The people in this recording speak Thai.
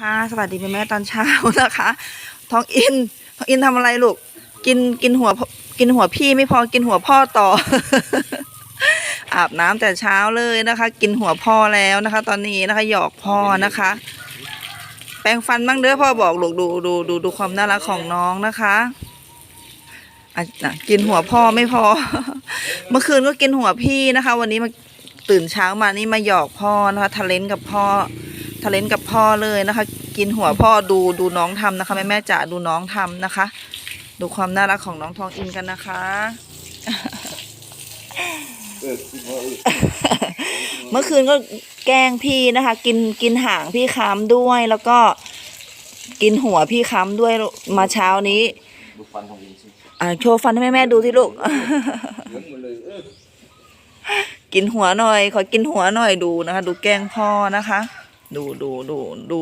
ค่ะ สวัสดีแม่แม่ตอนเช้านะคะทองอินทองอินทำอะไรลูก กินกินหัวกินหัวพี่ไม่พอกินหัวพ่อต่อ อาบน้ำแต่เช้าเลยนะคะ กินหัวพ่อแล้วนะคะ ตอนนี้นะคะ หยอกพ่อนะคะ แปรงฟันบ้างเด้อพ่อบอกลูกดูดูดูดูความน่ารักของน้องนะคะอะน่ะกินหัวพ่อไม่พอ เมื่อคืนก็กินหัวพี่นะคะ วันนี้มาตื่นเช้ามานี่มาหยอกพ่อนะคะทะเลนกับพ่อ ทะเลนกับพ่อเลยนะคะ กินหัวพ่อดูดูน้องทำนะคะแม่แม่จ๋าดูน้องทำนะคะ ดูความน่ารักของน้องทองอินกันนะคะ เมื่อคืนก็แกล้งพี่นะคะ กินกินหางพี่ค้ำด้วยแล้วก็กินหัวพี่ค้ำด้วยมาเช้านี้อโชว์ฟันให้แม่แม่ดูที่ลูกกินหัวหน่อย ขอกินหัวหน่อยดูนะคะ ดูแกล้งพ่อนะคะ ดูดูดูดู